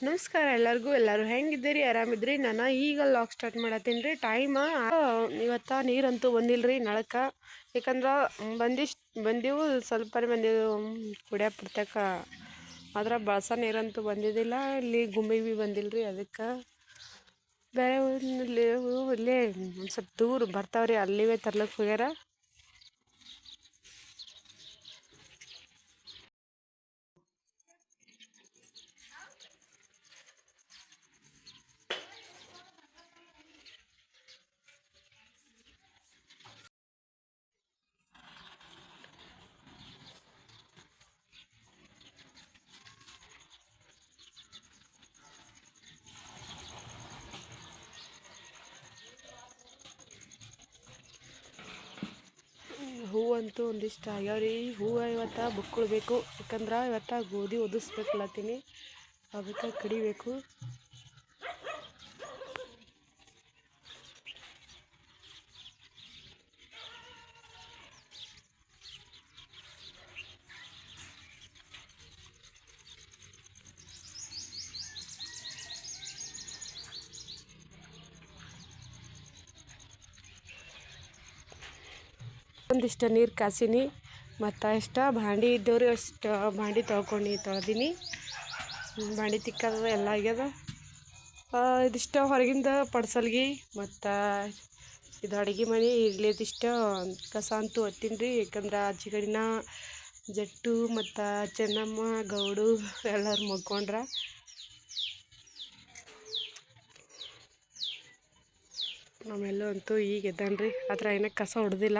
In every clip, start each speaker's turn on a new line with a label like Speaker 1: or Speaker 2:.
Speaker 1: ನಮಸ್ಕಾರ ಎಲ್ಲರಿಗೂ, ಎಲ್ಲರೂ ಹೆಂಗಿದ್ದೀರಿ? ಆರಾಮಿದ್ರಿ? ನಾನು ಈಗ ಲಾಕ್ ಸ್ಟಾರ್ಟ್ ಮಾಡತ್ತೀನಿ ರೀ. ಟೈಮ ಇವತ್ತು ನೀರಂತೂ ಬಂದಿಲ್ಲ ರೀ ನಳಕ್ಕೆ ಯಾಕಂದ್ರೆ ಬಂದಿಷ್ಟು ಬಂದಿವು ಸ್ವಲ್ಪ ಬಂದಿವು ಕುಡಿಯೋ ಪುರ್ತಕ ಆದ್ರೆ ಬಳಸ ನೀರಂತೂ ಬಂದಿದ್ದಿಲ್ಲ ಇಲ್ಲಿ ಗುಂಬಿ ಬಿ ಬಂದಿಲ್ಲ ರೀ ಅದಕ್ಕೆ. ಬೇರೆ ಇಲ್ಲಿ ಇಲ್ಲೇ ಒಂದು ಸ್ವಲ್ಪ ದೂರ ಬರ್ತಾವ್ರಿ. ಅಲ್ಲಿವೇ ತರ್ಲಕ್ಕೆ ಹೋಗ್ಯಾರ. ಹೂವಂತೂ ಒಂದಿಷ್ಟು ಆಗ್ಯಾವ ರೀ ಹೂವು ಇವತ್ತು ಬುಕ್ಕುಳ್ಬೇಕು ಯಾಕಂದ್ರೆ ಇವತ್ತು ಗೋಧಿ ಒದಿಸ್ಬೇಕಲ್ಲತ್ತೀನಿ. ಅದಕ್ಕೆ ಕಡಿಬೇಕು ಒಂದಿಷ್ಟು ನೀರು ಕಾಸಿನಿ, ಮತ್ತು ಇಷ್ಟ ಭಾಂಡಿ ಇದ್ದವ್ರಿ ಅಷ್ಟು ಭಾಂಡಿ ತೊಳ್ಕೊಂಡು ತೊಳ್ದೀನಿ. ಬಾಂಡಿ ತಿಕ್ಕದ ಎಲ್ಲ ಆಗ್ಯದ. ಇದಿಷ್ಟ ಹೊರಗಿಂದ ಪಡ್ಸಲ್ಗಿ, ಮತ್ತು ಇದು ಅಡುಗೆ ಮನೆ ಇರ್ಲಿದಿಷ್ಟ ಕಸ ಅಂತೂ ಒತ್ತೀನಿ ರೀ ಯಾಕಂದ್ರೆ ಅಜ್ಜಿಗಡಿನ ಜಟ್ಟು ಮತ್ತು ಚೆನ್ನಮ್ಮ, ಗೌಡು ಎಲ್ಲರೂ ಮಕ್ಕೊಂಡ್ರ ನಮ್ಮೆಲ್ಲೂ ಅಂತೂ ಈಗ ಎದ್ದಾನ್ರಿ. ಆದ್ರೆ ಏನಕ್ಕೆ ಕಸ ಹೊಡೆದಿಲ್ಲ.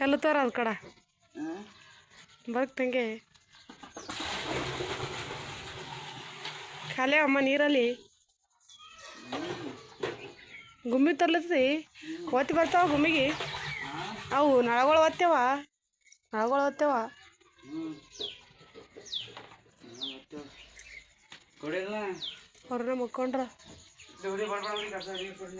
Speaker 1: ಎಲ್ಲ ತೋರ ಅದು ಕಡ. ಬರ್ಕ್ ತಂಗೆ. ಖಾಲಿ ಅಮ್ಮ ನೀರಲ್ಲಿ. ಗುಮ್ಮಿ ತರ್ಲತ್ತಿ. ಒತ್ತಿ ಬರ್ತಾವ ಗುಮ್ಮಿಗೆ. ಅವು ನಳಗಳು ಒತ್ತೇವ. ನಳಗಳು ಒತ್ತೇವ. ಹೊರನ ಮುಕ್ಕೊಂಡ್ರ.
Speaker 2: ಜೋಡಿ ಬರ್ಬಾರ್ದು ಕಸ ನೀರು ಕೊಡಿ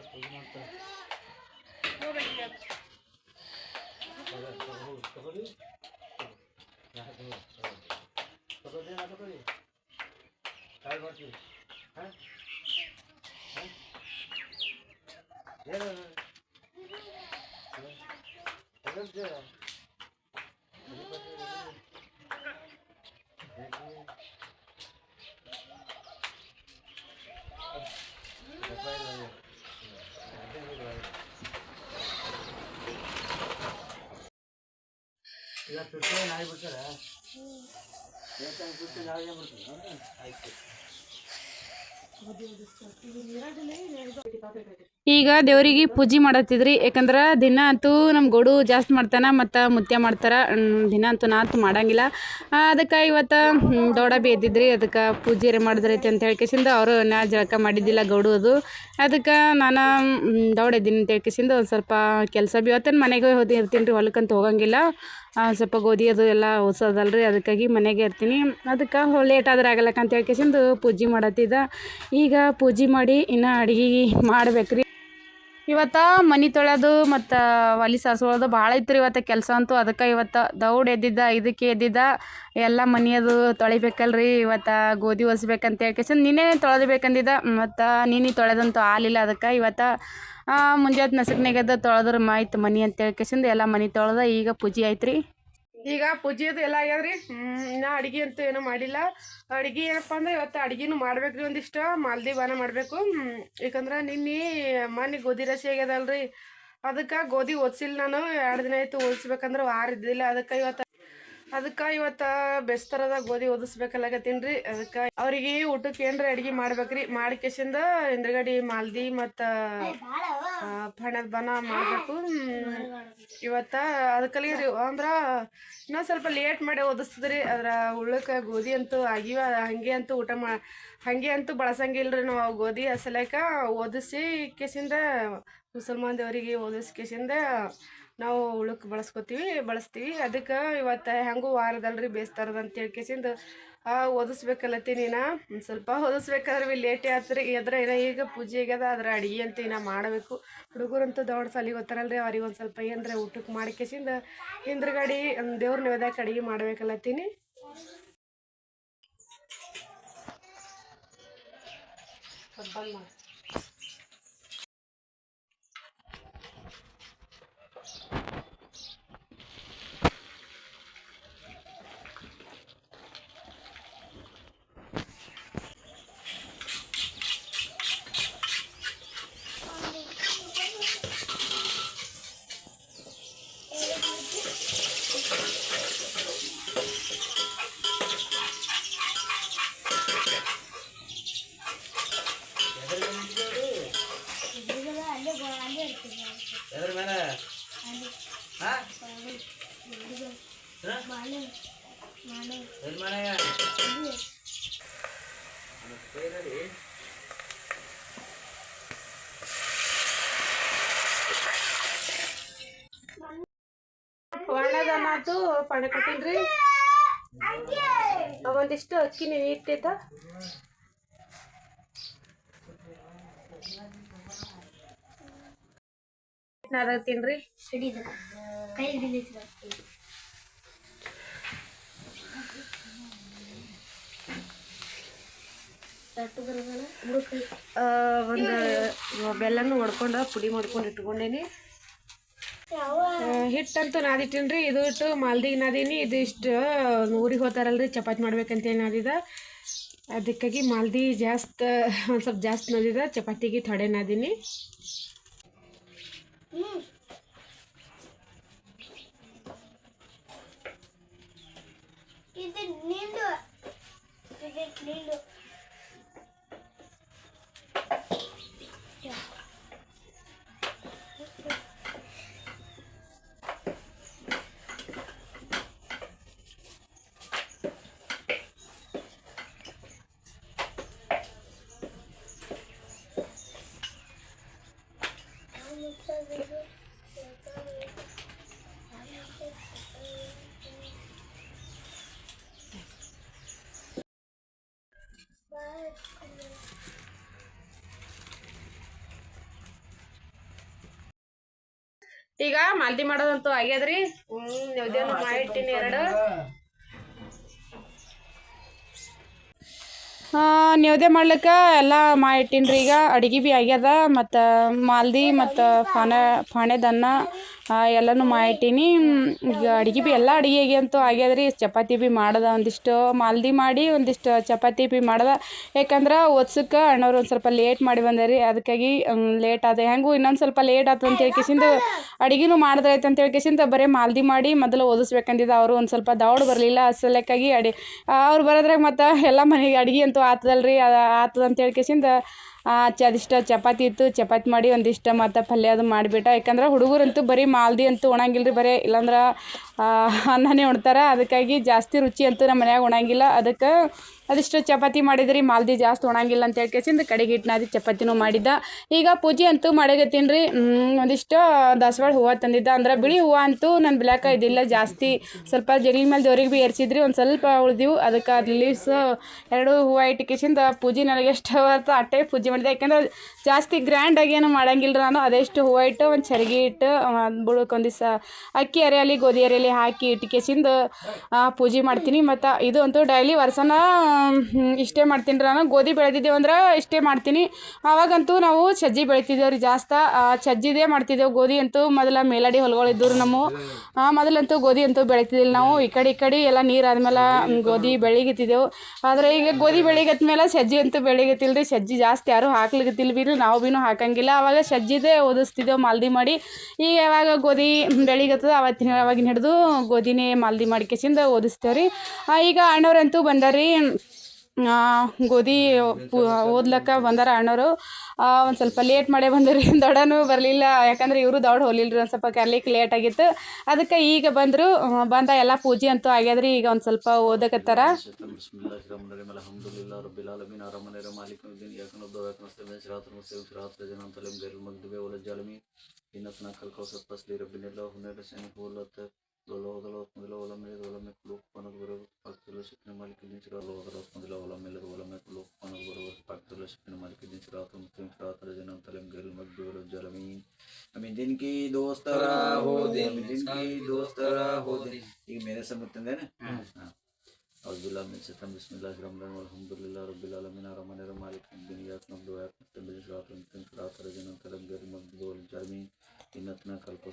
Speaker 2: раз пожимал так. Yeah, yeah, yeah. ನಾಯಿ ಬಿಡ್ತಾರೆ ಆಯ್ತು.
Speaker 3: ಈಗ ದೇವರಿಗೆ ಪೂಜೆ ಮಾಡತ್ತಿದ್ರಿ, ಯಾಕಂದ್ರೆ ದಿನ ಅಂತೂ ನಮ್ಮ ಗೋಡು ಜಾಸ್ತಿ ಮಾಡ್ತಾನೆ, ಮತ್ತು ಮುತ್ಯ ಮಾಡ್ತಾರೆ ದಿನ ಅಂತೂ ನಾ ಮಾಡಂಗಿಲ್ಲ. ಅದಕ್ಕೆ ಇವತ್ತು ದೊಡ ಬಿ ಎದ್ದಿದ್ರಿ, ಅದಕ್ಕೆ ಪೂಜೆ ಮಾಡಿದ್ರೈತಿ ಅಂತ ಹೇಳ್ಕೇಸಿಂದ ಅವರು ನಾ ಜಳಕ ಮಾಡಿದ್ದಿಲ್ಲ ಗೌಡು ಅದು. ಅದಕ್ಕೆ ನಾನು ದೌಡ ಎದ್ದೀನಿ ಅಂತ ಹೇಳ್ಕೇಸಿಂದ ಒಂದು ಸ್ವಲ್ಪ ಕೆಲಸ ಬಿ, ಇವತ್ತೇನು ಮನೆಗೆ ಹೋಗಿ ಇರ್ತೀನಿ ರೀ ಹೊಲಕ್ಕಂತ ಹೋಗಂಗಿಲ್ಲ. ಸ್ವಲ್ಪ ಗೋಧಿ ಅದು ಎಲ್ಲ ಹೊಸದಲ್ರಿ ಅದಕ್ಕಾಗಿ ಮನೆಗೆ ಇರ್ತೀನಿ. ಅದಕ್ಕೆ ಲೇಟ್ ಆದ್ರೆ ಆಗಲ್ಲಕ್ಕ ಅಂತ ಪೂಜೆ ಮಾಡತ್ತಿದ್ದ ಈಗ ಪೂಜೆ ಮಾಡಿ ಇನ್ನು ಅಡ್ಗೆ ಮಾಡ್ಬೇಕ್ರಿ. ಇವತ್ತು ಮನೆ ತೊಳೆದು ಮತ್ತು ಒಲಿ ಸಾರ್ಸೋದು ಭಾಳ ಐತ್ರಿ ಇವತ್ತು ಕೆಲಸ ಅಂತೂ. ಅದಕ್ಕೆ ಇವತ್ತು ದೌಡ್ ಎದ್ದಿದ್ದ ಇದಕ್ಕೆ ಎದ್ದಿದ್ದ, ಎಲ್ಲ ಮನೆಯದು ತೊಳಿಬೇಕಲ್ರಿ. ಇವತ್ತು ಗೋಧಿ ಹೇಳಿ ಹೇಳ್ಕೇಸಿಂದು ನಿನ್ನೆ ತೊಳೆದ್ಬೇಕಂದಿದ್ದ. ಮತ್ತು ನೀನು ತೊಳೆದಂತೂ ಆಲಿಲ್ಲ ಅದಕ್ಕೆ. ಇವತ್ತು ಮುಂಜಾನೆ ನಸಕ್ನಾಗೆದ್ದು ತೊಳೆದ್ರೆ ಮಾಯ್ತು ಮನೆ ಅಂತ ಹೇಳ್ಕೇಸಿಂದು ಎಲ್ಲ ಮನೆ ತೊಳೆದ. ಈಗ ಪೂಜೆ ಆಯ್ತು ರೀ
Speaker 1: ಈಗ ಪೂಜೆದು ಎಲ್ಲ ಆಗ್ಯಾದ್ರಿ? ಇನ್ನ ಅಡಿಗೆ ಅಂತೂ ಏನೂ ಮಾಡಿಲ್ಲ. ಅಡಿಗೆ ಏನಪ್ಪ ಅಂದ್ರೆ ಇವತ್ತು ಅಡಿಗೆನು ಮಾಡ್ಬೇಕ್ರಿ ಒಂದಿಷ್ಟು, ಮಾಲ್ದಿ ಬಾನ ಮಾಡಬೇಕು. ಯಾಕಂದ್ರೆ ನಿನ್ನೆ ಮನೆ ಗೋಧಿ ರಸಿ ಆಗ್ಯದಲ್ರಿ. ಅದಕ್ಕೆ ಗೋಧಿ ಓದಿಸಿಲ್ಲ ನಾನು. ಎರಡು ದಿನ ಆಯ್ತು ಓದಿಸ್ಬೇಕಂದ್ರೆ ವಾರ ಇದ್ದಿಲ್ಲ. ಅದಕ್ಕೆ ಇವತ್ತು ಅದಕ್ಕೆ ಇವತ್ತು ಬೆಸ್ತರದ ಗೋಧಿ ಓದಿಸ್ಬೇಕಲ್ಲಾಗತ್ತೀನಿ ಅದಕ್ಕೆ ಅವ್ರಿಗೆ ಊಟಕ್ಕೆ ಏನ್ರ ಅಡಿಗೆ ಮಾಡ್ಬೇಕ್ರಿ. ಮಾಡ್ಕೇಶಿಂದ ಇಂದ್ರಗಡಿ ಮಾಲ್ದಿ ಮತ್ತು ಫಣದ ಬನ ಮಾಡಬೇಕು. ಇವತ್ತ ಅದಕ್ಕಲ್ಲಿ ಅಂದ್ರೆ ಇನ್ನೊಂದು ಸ್ವಲ್ಪ ಲೇಟ್ ಮಾಡಿ ಓದಿಸ್ತದ್ರಿ. ಅದ್ರ ಉಳ್ಳಕ ಗೋಧಿ ಅಂತೂ ಆಗಿವ. ಹಾಗೆ ಅಂತೂ ಊಟ ಮಾ, ಹಾಗೆ ಅಂತೂ ಬಳಸಂಗಿಲ್ರಿ ನಾವು ಗೋಧಿ ಅಸಲೇಕ ಓದಿಸಿ ಕೇಸಿಂದ ಮುಸಲ್ಮಾನ್ ದೇವರಿಗೆ ಓದಿಸಿ ಕೇಸಿಂದ ನಾವು ಉಳಕ್ಕೆ ಬಳಸ್ಕೊತೀವಿ, ಬಳಸ್ತೀವಿ. ಅದಕ್ಕೆ ಇವತ್ತು ಹೆಂಗೂ ವಾರದಲ್ರಿ ಬೇಯಿಸ್ತಾರದ ಅಂತ ಹೇಳಿ ಕೇಸಿಂದ ಓದಿಸ್ಬೇಕಲ್ಲತ್ತೀನಿ ನಾ ಒಂದು ಸ್ವಲ್ಪ ಓದಿಸ್ಬೇಕಾದ್ರೆ ಭೀ ಲೇಟೇ ಆತ್ರಿ. ಎದ್ರ ಏನೋ ಈಗ ಪೂಜೆ ಆಗ್ಯದ, ಅದ್ರ ಅಡಿಗೆ ಅಂತ ಇನ್ನ ಮಾಡಬೇಕು. ಹುಡುಗರಂತೂ ದೊಡ್ಡ ಸಾಲಿಗೆ ರೀ ಅವ್ರಿಗೆ ಒಂದು ಸ್ವಲ್ಪ ಏನರ ಊಟಕ್ಕೆ ಮಾಡಿ ಕೇಸಿಂದ ಹಿಂದ್ರಗಡಿ ದೇವ್ರ ನೈವೇದ್ಯಕ್ಕೆ ಅಡಿಗೆ ಮಾಡ್ಬೇಕಲ್ಲತ್ತೀನಿ ಬಂದ್ ಮಾಡಿ
Speaker 2: ಎದ್ರ ಮಾತು
Speaker 1: ಒಣದನ್ನ ಆತು ಪಣೆ ಕೊಟ್ಟಿನ್ರಿ? ಒಂದಿಷ್ಟು ಅಕ್ಕಿ ನೀವು ಇಟ್ಟಿದ್ದ? ನಾದತ್ತೀನ್ರಿ ಆ, ಒಂದು ಬೆಲ್ಲನೂ ಹೊಡ್ಕೊಂಡು ಪುಡಿ ಮಾಡ್ಕೊಂಡು ಇಟ್ಕೊಂಡೇನಿ. ಹಿಟ್ಟಂತೂ ನಾದಿಟ್ಟಿನ್ರಿ, ಇದು ಇಟ್ಟು ಮಾಲ್ದಿಗೆ ನಾದೀನಿ, ಇದು ಇಷ್ಟು ಊರಿಗೆ ಹೋಗ್ತಾರಲ್ರಿ ಚಪಾತಿ ಮಾಡ್ಬೇಕಂತೇಳಿ ನಾದಿದ. ಅದಕ್ಕಾಗಿ ಮಾಲ್ದಿ ಜಾಸ್ತಿ, ಒಂದು ಸ್ವಲ್ಪ ಜಾಸ್ತಿ ನಾದಿದ, ಚಪಾತಿಗೆ ಥೊಡೆ ನಾದೀನಿ.
Speaker 4: ಇದು
Speaker 1: ಈಗ ಮಾಲ್ದಿ ಮಾಡೋದಂತೂ ಆಗ್ಯದ್ರಿ. ಹ್ಮ್ ಮಾಡಿಟ್ಟಿನಿ ಎರಡು.
Speaker 3: ನೈವೇದ್ಯ ಮಾಡ್ಲಿಕ್ಕೆ ಎಲ್ಲ ಮಾಡಿಟ್ಟಿನ್ರಿ ಈಗ. ಅಡುಗೆ ಭೀ ಆಗ್ಯದ, ಮತ್ತು ಮಾಲ್ದಿ ಮತ್ತು ಫಾಣೆ, ಫಾಣೆದನ್ನ ಎಲ್ಲನೂ ಮಾಡಿಟ್ಟೀನಿ. ಈಗ ಅಡುಗೆ ಭೀ ಎಲ್ಲ ಅಡುಗೆಗೆ ಅಂತೂ ಆಗ್ಯದ ರೀ ಚಪಾತಿ ಭೀ ಮಾಡ್ದೆ ಒಂದಿಷ್ಟು, ಮಾಲ್ದಿ ಮಾಡಿ ಒಂದಿಷ್ಟು ಚಪಾತಿ ಭೀ ಮಾಡ್ದೆ. ಯಾಕಂದ್ರೆ ಓದ್ಸಕ್ಕೆ ಅಣ್ಣವ್ರು ಒಂದು ಸ್ವಲ್ಪ ಲೇಟ್ ಮಾಡಿ ಬಂದಾರಿ. ಅದಕ್ಕಾಗಿ ಲೇಟ್ ಆದ. ಹೆಂಗೂ ಇನ್ನೊಂದು ಸ್ವಲ್ಪ ಲೇಟ್ ಆಯ್ತು ಅಂತ ಹೇಳ್ಕೇಸಿಂದ ಅಡುಗೆನೂ ಮಾಡಿದ್ರಾಯ್ತು ಅಂತ ಹೇಳ್ಕೇಸಿಂದ ಬರೀ ಮಾಲ್ದಿ ಮಾಡಿ ಮೊದಲು ಓದಿಸ್ಬೇಕಂದಿದ್ದ ಅವರು ಒಂದು ಸ್ವಲ್ಪ ದೌಡ್ ಬರಲಿಲ್ಲ ಅಸಲಕ್ಕಾಗಿ ಅಡಿ ಅವ್ರು ಬರೋದ್ರಾಗ ಮತ್ತು ಎಲ್ಲ ಮನೆಗೆ ಅಡುಗೆ ಅಂತೂ ಆತದಲ್ರಿ. ಅದು ಆತದ ಅಂತ ಅದಿಷ್ಟು ಚಪಾತಿ ಇತ್ತು, ಚಪಾತಿ ಮಾಡಿ ಒಂದಿಷ್ಟು ಮತ್ತು ಪಲ್ಯ ಅದು ಮಾಡಿಬಿಟ್ಟ. ಯಾಕಂದ್ರೆ ಹುಡುಗರಂತೂ ಬರೀ ಮಾಲ್ದಿ ಅಂತೂ ಉಣಂಗಿಲ್ಲ ರೀ ಬರೀ, ಇಲ್ಲಾಂದ್ರೆ ಅನ್ನನೇ ಉಣ್ತಾರೆ. ಅದಕ್ಕಾಗಿ ಜಾಸ್ತಿ ರುಚಿ ಅಂತೂ ನಮ್ಮ ಮನ್ಯಾಗ ಉಣಂಗಿಲ್ಲ. ಅದಕ್ಕೆ ಅದಿಷ್ಟು ಚಪಾತಿ ಮಾಡಿದ್ರಿ, ಮಾಲ್ದಿ ಜಾಸ್ತಿ ಉಣಂಗಿಲ್ಲ ಅಂತ ಹೇಳ್ಕೇಸಿಂದ ಕಡೆಗೆ ಹಿಟ್ಟು ಚಪಾತಿನೂ ಮಾಡಿದ್ದ. ಈಗ ಪೂಜೆ ಅಂತೂ ಮಾಡಗತ್ತೀನಿ ರೀ. ಒಂದಿಷ್ಟು ದಾಸವಾಳ ಹೂವು ತಂದಿದ್ದ. ಅಂದ್ರೆ ಬಿಳಿ ಹೂವು ಅಂತೂ ನನ್ನ ಬ್ಲ್ಯಾಕ ಇದಿಲ್ಲ, ಜಾಸ್ತಿ ಸ್ವಲ್ಪ ಜಗಲಿ ಮೇಲೆ ದೇವ್ರಿಗೆ ಭೀ ಏರ್ಸಿದ್ರಿ, ಒಂದು ಸ್ವಲ್ಪ ಉಳ್ದಿವು. ಅದಕ್ಕೆ ಅದು ಲೀವ್ಸ್ ಎರಡು ಹೂವು ಇಟ್ಕೇಸಿಂದ ಪೂಜೆ ನನಗೆ ಎಷ್ಟು ಅವತ್ತು ಅಟ್ಟೆ ಪೂಜೆ ಮಾಡಿದೆ. ಯಾಕಂದ್ರೆ ಜಾಸ್ತಿ ಗ್ರ್ಯಾಂಡಾಗಿ ಏನು ಮಾಡಂಗಿಲ್ಲ ನಾನು. ಅದೆಷ್ಟು ಹೂವು ಇಟ್ಟು ಒಂದು ಚರ್ಗಿ ಇಟ್ಟು ಬುಳಕ್ಕೆ ಒಂದು ದಿವಸ ಅಕ್ಕಿ ಅರೆಯಲ್ಲಿ, ಗೋಧಿ ಅರೆಯಲ್ಲಿ ಹಾಕಿ ಇಟ್ಕೇಸಿಂದ ಪೂಜೆ ಮಾಡ್ತೀನಿ. ಮತ್ತು ಇದು ಅಂತೂ ಡೈಲಿ ವರ್ಷನ ಇಷ್ಟೇ ಮಾಡ್ತೀನಿ ನಾನು. ಗೋಧಿ ಬೆಳೆದಿದ್ದೇವೆ ಅಂದ್ರೆ ಇಷ್ಟೇ ಮಾಡ್ತೀನಿ. ಆವಾಗಂತೂ ನಾವು ಸಜ್ಜಿ ಬೆಳಿತಿದ್ದೇವೆ ರೀ ಜಾಸ್ತಿ. ಸಜ್ಜಿದೇ ಮಾಡ್ತಿದ್ದೇವೆ. ಗೋಧಿ ಅಂತೂ ಮೊದಲ ಮೇಲಡಿ ಹೊಲಗಳಿದ್ದವು ನಮ್ಮ. ಮೊದಲಂತೂ ಗೋಧಿ ಅಂತೂ ಬೆಳಿತಿದ್ದಿಲ್ಲ ನಾವು. ಈ ಕಡೆ ಈ ಕಡೆ ಎಲ್ಲ ನೀರು ಆದ್ಮೇಲೆ ಗೋಧಿ ಬೆಳಿಗತ್ತಿದ್ದೆವು. ಆದರೆ ಈಗ ಗೋಧಿ ಬೆಳಿಗತ್ಮೇಲೆ ಸಜ್ಜಿ ಅಂತೂ ಬೆಳಿಗತ್ತಿಲ್ಲ ರೀ. ಸಜ್ಜಿ ಜಾಸ್ತಿ ಯಾರು ಹಾಕ್ಲಿಗತ್ತಿಲ್ಲ ಬೀರು ನಾವು ಬೀನು ಹಾಕಂಗಿಲ್ಲ. ಅವಾಗ ಸಜ್ಜಿದೇ ಓದಿಸ್ತಿದ್ದೆವು ಮಾಲ್ದಿ ಮಾಡಿ. ಈಗ ಯಾವಾಗ ಗೋಧಿ ಬೆಳಿಗತ್ತದ ಅವತ್ತಿನ, ಅವಾಗಿನ ಹಿಡಿದು ಗೋಧಿನೇ ಮಾಲ್ದಿ ಮಾಡ್ಕೇಸಿಂದ ಓದಿಸ್ತೇವೆ ರೀ. ಈಗ ಅಣ್ಣವ್ರಂತೂ ಬಂದಾರಿ ಗೋಧಿ ಓದ್ಲಕ್ಕ ಬಂದಾರ ಅಣ್ಣವರು ಒಂದು ಸ್ವಲ್ಪ ಲೇಟ್ ಮಾಡೇ ಬಂದರು ದೊಡ್ಡನೂ ಬರಲಿಲ್ಲ. ಯಾಕಂದ್ರೆ ಇವರು ದೊಡ್ಡ ಹೋಗ್ಲಿಲ್ಲ ರೀ ಒಂದು ಸ್ವಲ್ಪ ಕರ್ಲಿಕ್ಕೆ ಲೇಟ್ ಆಗಿತ್ತು. ಅದಕ್ಕೆ ಈಗ ಬಂದರು ಬಂದ ಎಲ್ಲ ಪೂಜೆ ಅಂತೂ ಆಗ್ಯದ್ರಿ, ಈಗ ಒಂದು ಸ್ವಲ್ಪ ಓದಕತ್ತಾರ.
Speaker 2: ಇನ್ನತ್ತ ನಾ ರಬ್ಬಿಲ್ ಆಲಮೀನ್ ರಬ್ಬಿನೆಲ್ಲ ರಹೀಮ್ ಶನಿ ಯೌಮಿದ್ದೀನ್ తొలవదల వల మీద వల మెక్కులు పనులు గురవు భక్తుల చెప్పిన మలికి నుంచి రావదల పొందుల వల మీద వల మెక్కులు పనులు గురవు భక్తుల చెప్పిన మలికి నుంచి రాతం రాత్ర జనం తలం గెలు మగ్గురు జలమీన్ हमें दिन की दोस्त हो दिन दिन की दोस्त हो दिन ये मेरे से मुतन है ना अब्दुल्ला मिन सतम बिस्मिल्लाह रहमान अलहमदुलिल्लाह रब्बिल आलमीन रहमान रहीम मालिक दिन यात नब्दो यात तबिल रात रंतन रात रजन तलब गैर मग्दूल जर्मीन ಇನ್ನತ್ನ ಕಲ್ಪ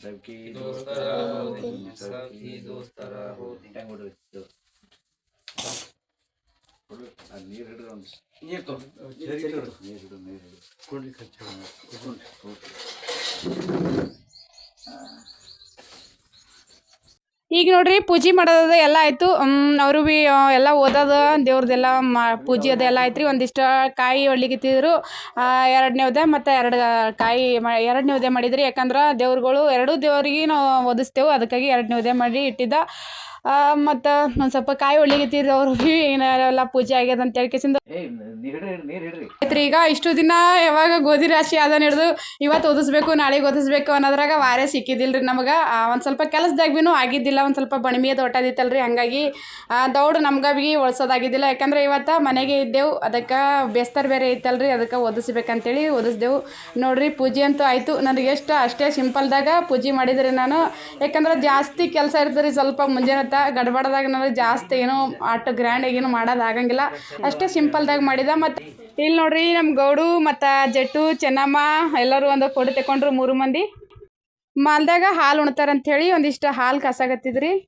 Speaker 2: ಸಬ್ಕಿ ದೋಸ್ತರ ಹೋ ದಿನ ಸಬ್ಕಿ ದೋಸ್ತರ ಹೋ ದಿನ ಟೈಮ್ ಕೊಡ್ರಿ ದೋಸ್ತ ನೀರು ಹಿಡಿದ್ರೆ ಒಂದು ನೀರು ನೀರು ಹಿಡಿದು ನೀರು ಕೊಡ್ಲಿ
Speaker 3: ಈಗ ನೋಡ್ರಿ ಪೂಜೆ ಮಾಡೋದ ಎಲ್ಲ ಆಯ್ತು. ಅವರು ಭೀ ಎಲ್ಲ ಓದೋದು ದೇವ್ರದೆಲ್ಲ ಮಾ ಪೂಜೆ ಅದೆಲ್ಲ ಆಯ್ತು ರೀ ಒಂದಿಷ್ಟು ಕಾಯಿ ಒಳ್ಳಿಗಿತ್ತಿದ್ರು ಎರಡನೇ ನೇವ್ದೆ ಮತ್ತು ಎರಡು ಕಾಯಿ ಮ ಎರಡು ನೇವ್ದೆ ಮಾಡಿದ್ರಿ. ಯಾಕಂದ್ರೆ ದೇವ್ರುಗಳು ಎರಡೂ ದೇವ್ರಿಗೆ ನಾವು ಓದಿಸ್ತೇವೆ. ಅದಕ್ಕಾಗಿ ಎರಡನೇ ನೇವ್ದೆ ಮಾಡಿ ಇಟ್ಟಿದ್ದ. ಮತ್ತು ಒಂದು ಸ್ವಲ್ಪ ಕಾಯಿ ಒಡ್ಲಿಕತ್ತಿದ್ರು ಅವ್ರು ಭೀ ಎಲ್ಲ ಪೂಜೆ ಆಗ್ಯದ ಅಂತ ಹೇಳ್ಕೇಸಿಂದ ಆಯ್ತ್ರಿ ಈಗ ಇಷ್ಟು ದಿನ ಯಾವಾಗ ಗೋಧಿ ರಾಶಿ ಅದನ್ನ ಹಿಡಿದು ಇವತ್ತು ಓದಿಸ್ಬೇಕು ನಾಳೆಗೆ ಓದಿಸ್ಬೇಕು ಅನ್ನೋದ್ರಾಗ ವಾರೇ ಸಿಕ್ಕಿದ್ದಿಲ್ಲ ರೀ ನಮಗೆ ಒಂದು ಸ್ವಲ್ಪ ಕೆಲಸದಾಗ ಭೀನು ಆಗಿದ್ದಿಲ್ಲ ಒಂದು ಸ್ವಲ್ಪ ಬಣಿಮಿಯ ದೊಡ್ಡದಿತ್ತಲ್ಲ ರೀ ಹಂಗಾಗಿ ದೌಡ್ ನಮ್ಗೆ ಭೀ ಒಳ್ಸೋದಾಗಿದ್ದಿಲ್ಲ. ಯಾಕಂದ್ರೆ ಇವತ್ತು ಮನೆಗೆ ಇದ್ದೆವು ಅದಕ್ಕೆ ಬೇಸ್ತರ್ ಬೇರೆ ಐತಲ್ಲ ರೀ ಅದಕ್ಕೆ ಓದಿಸ್ಬೇಕಂತೇಳಿ ಓದಿಸ್ದೆವು. ನೋಡ್ರಿ ಪೂಜೆ ಅಂತೂ ಆಯಿತು ನನಗೆ ಎಷ್ಟು ಅಷ್ಟೇ ಸಿಂಪಲ್ದಾಗ ಪೂಜೆ ಮಾಡಿದ್ರಿ ನಾನು. ಯಾಕಂದ್ರೆ ಜಾಸ್ತಿ ಕೆಲಸ ಇರ್ತದ್ರಿ ರೀ ಸ್ವಲ್ಪ ಮುಂಜಾನೆ ಗಡ್ಬಡ್ದಾಗ ನಾನು ಜಾಸ್ತಿ ಏನೋ ಅಷ್ಟು ಗ್ರ್ಯಾಂಡಾಗಿ ಏನು ಮಾಡೋದು ಆಗಂಗಿಲ್ಲ. ಅಷ್ಟೇ ಸಿಂಪಲ್ದಾಗ ಮಾಡಿದ. ಮತ್ತು ಇಲ್ಲಿ ನೋಡ್ರಿ ನಮ್ಮ ಗೌಡು ಮತ್ತು ಜಟ್ಟು, ಚೆನ್ನಮ್ಮ ಎಲ್ಲರೂ ಒಂದು ಫೋಟೋ ತಗೊಂಡ್ರು ಮೂರು ಮಂದಿ. ಮಾಲ್ದಾಗ ಹಾಲು ಉಣ್ತಾರಂಥೇಳಿ ಒಂದಿಷ್ಟು ಹಾಲು ಕಾಸಾಗತ್ತಿದ್ರಿ